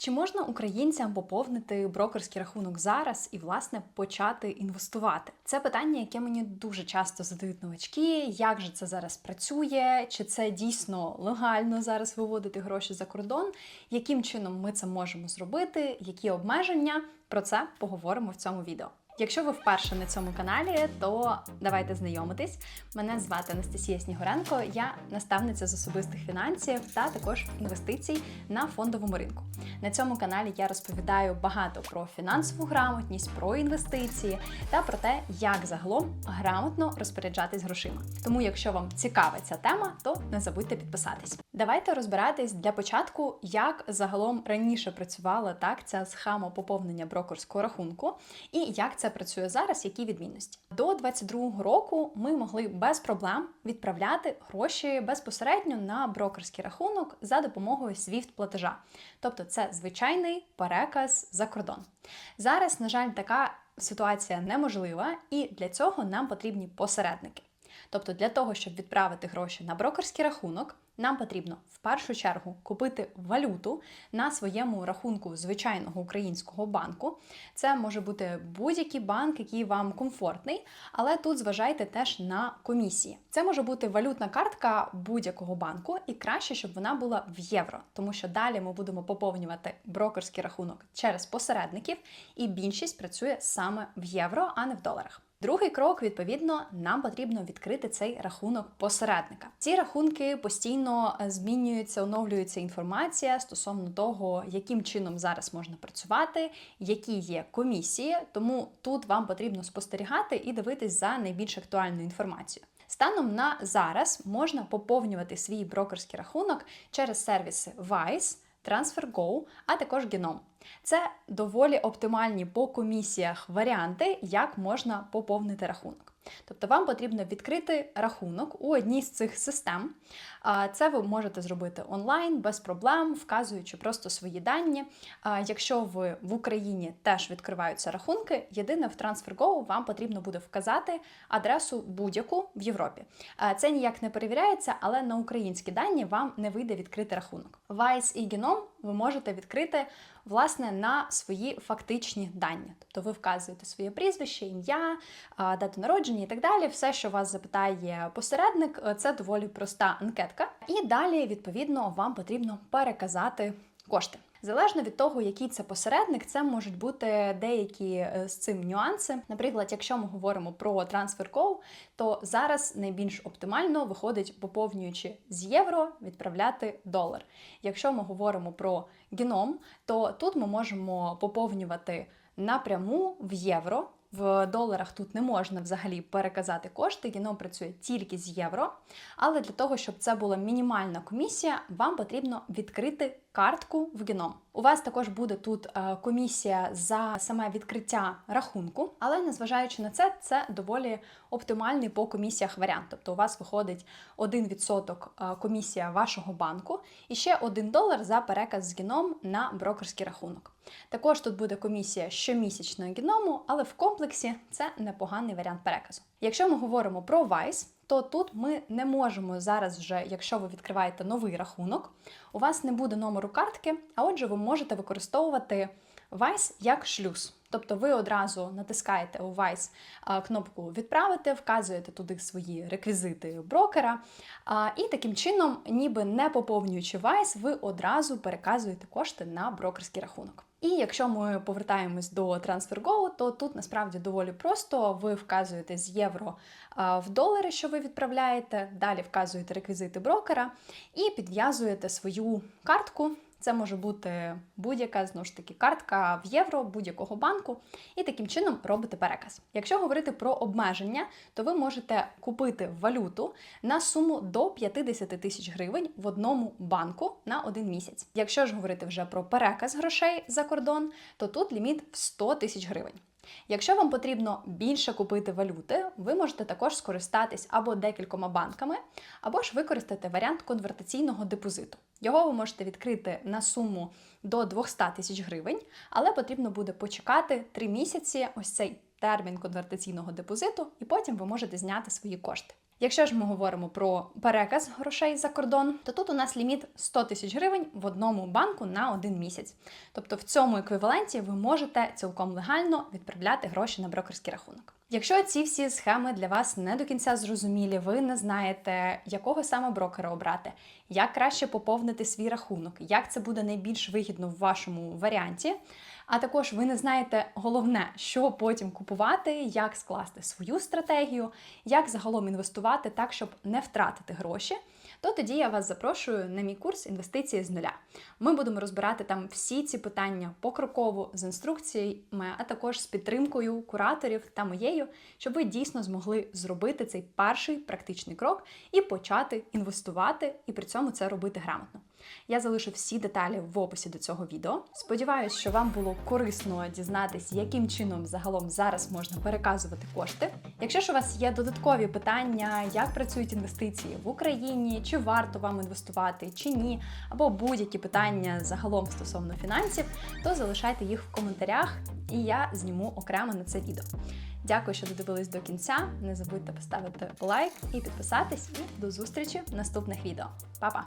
Чи можна українцям поповнити брокерський рахунок зараз і, власне, почати інвестувати? Це питання, яке мені дуже часто задають новачки. Як же це зараз працює? Чи це дійсно легально зараз виводити гроші за кордон? Яким чином ми це можемо зробити? Які обмеження? Про це поговоримо в цьому відео. Якщо ви вперше на цьому каналі, то давайте знайомитись. Мене звати Анастасія Снігуренко, я наставниця з особистих фінансів та також інвестицій на фондовому ринку. На цьому каналі я розповідаю багато про фінансову грамотність, про інвестиції та про те, як загалом грамотно розпоряджатись грошима. Тому, якщо вам цікава ця тема, то не забудьте підписатись. Давайте розбиратись для початку, як загалом раніше працювала так ця схема поповнення брокерського рахунку, і як це працює зараз, які відмінності. До 22-го року ми могли без проблем відправляти гроші безпосередньо на брокерський рахунок за допомогою SWIFT платежа. Тобто це звичайний переказ за кордон. Зараз, на жаль, така ситуація неможлива, і для цього нам потрібні посередники. Тобто, для того, щоб відправити гроші на брокерський рахунок, нам потрібно в першу чергу купити валюту на своєму рахунку звичайного українського банку. Це може бути будь-який банк, який вам комфортний, але тут зважайте теж на комісії. Це може бути валютна картка будь-якого банку, і краще, щоб вона була в євро, тому що далі ми будемо поповнювати брокерський рахунок через посередників, і більшість працює саме в євро, а не в доларах. Другий крок, відповідно, нам потрібно відкрити цей рахунок посередника. Ці рахунки постійно е, змінюються, оновлюється інформація стосовно того, яким чином зараз можна працювати, які є комісії. Тому тут вам потрібно спостерігати і дивитись за найбільш актуальною інформацією. Станом на зараз можна поповнювати свій брокерський рахунок через сервіси Wise, TransferGo, а також Genome. Це доволі оптимальні по комісіях варіанти, як можна поповнити рахунок. Тобто вам потрібно відкрити рахунок у одній з цих систем. Це ви можете зробити онлайн без проблем, вказуючи просто свої дані. Якщо ви в Україні теж відкриваються рахунки, єдине в TransferGo вам потрібно буде вказати адресу будь-яку в Європі. Це ніяк не перевіряється, але на українські дані вам не вийде відкрити рахунок. Vice і Genome ви можете відкрити власне на свої фактичні дані. Тобто ви вказуєте своє прізвище, ім'я, дату народження і так далі. Все, що вас запитає посередник, це доволі проста анкетка. І далі, відповідно, вам потрібно переказати кошти. Залежно від того, який це посередник, це можуть бути деякі е, з цим нюанси. Наприклад, якщо ми говоримо про TransferGo, то зараз найбільш оптимально виходить, поповнюючи з євро, відправляти долар. Якщо ми говоримо про геном, то тут ми можемо поповнювати напряму в євро. В доларах тут не можна взагалі переказати кошти, геном працює тільки з євро. Але для того, щоб це була мінімальна комісія, вам потрібно відкрити картку в геном. У вас також буде тут е, комісія за саме відкриття рахунку, але незважаючи на це, це доволі оптимальний по комісіях варіант. Тобто у вас виходить 1% е, комісія вашого банку і ще 1 долар за переказ з геном на брокерський рахунок. Також тут буде комісія щомісячного геному, але в комплексі це непоганий варіант переказу. Якщо ми говоримо про Vice, то тут ми не можемо зараз, вже, якщо ви відкриваєте новий рахунок, у вас не буде номеру картки, а отже, ви можете використовувати Vice як шлюз. Тобто ви одразу натискаєте у Vice кнопку Відправити, вказуєте туди свої реквізити брокера, і таким чином, ніби не поповнюючи Vice, ви одразу переказуєте кошти на брокерський рахунок. І якщо ми повертаємось до TransferGo, то тут насправді доволі просто. Ви вказуєте з євро в долари, що ви відправляєте, далі вказуєте реквізити брокера і підв'язуєте свою картку. Це може бути будь-яка знову ж таки картка в євро будь-якого банку, і таким чином робите переказ. Якщо говорити про обмеження, то ви можете купити валюту на суму до 50 тисяч гривень в одному банку на один місяць. Якщо ж говорити вже про переказ грошей за кордон, то тут ліміт в 100 тисяч гривень. Якщо вам потрібно більше купити валюти, ви можете також скористатись або декількома банками, або ж використати варіант конвертаційного депозиту. Його ви можете відкрити на суму до 200 тисяч гривень, але потрібно буде почекати 3 місяці ось цей термін конвертаційного депозиту, і потім ви можете зняти свої кошти. Якщо ж ми говоримо про переказ грошей за кордон, то тут у нас ліміт 100 тисяч гривень в одному банку на один місяць. Тобто в цьому еквіваленті ви можете цілком легально відправляти гроші на брокерський рахунок. Якщо ці всі схеми для вас не до кінця зрозумілі, ви не знаєте, якого саме брокера обрати, як краще поповнити свій рахунок, як це буде найбільш вигідно в вашому варіанті. А також ви не знаєте головне, що потім купувати, як скласти свою стратегію, як загалом інвестувати так, щоб не втратити гроші. То тоді я вас запрошую на мій курс інвестиції з нуля. Ми будемо розбирати там всі ці питання покроково з інструкціями, а також з підтримкою кураторів та моєю, щоб ви дійсно змогли зробити цей перший практичний крок і почати інвестувати, і при цьому це робити грамотно. Я залишу всі деталі в описі до цього відео. Сподіваюсь, що вам було корисно дізнатись, яким чином загалом зараз можна переказувати кошти. Якщо ж у вас є додаткові питання, як працюють інвестиції в Україні, чи варто вам інвестувати, чи ні, або будь-які питання загалом стосовно фінансів, то залишайте їх в коментарях, і я зніму окремо на це відео. Дякую, що додивились до кінця. Не забудьте поставити лайк і підписатись. І до зустрічі в наступних відео. Па-па!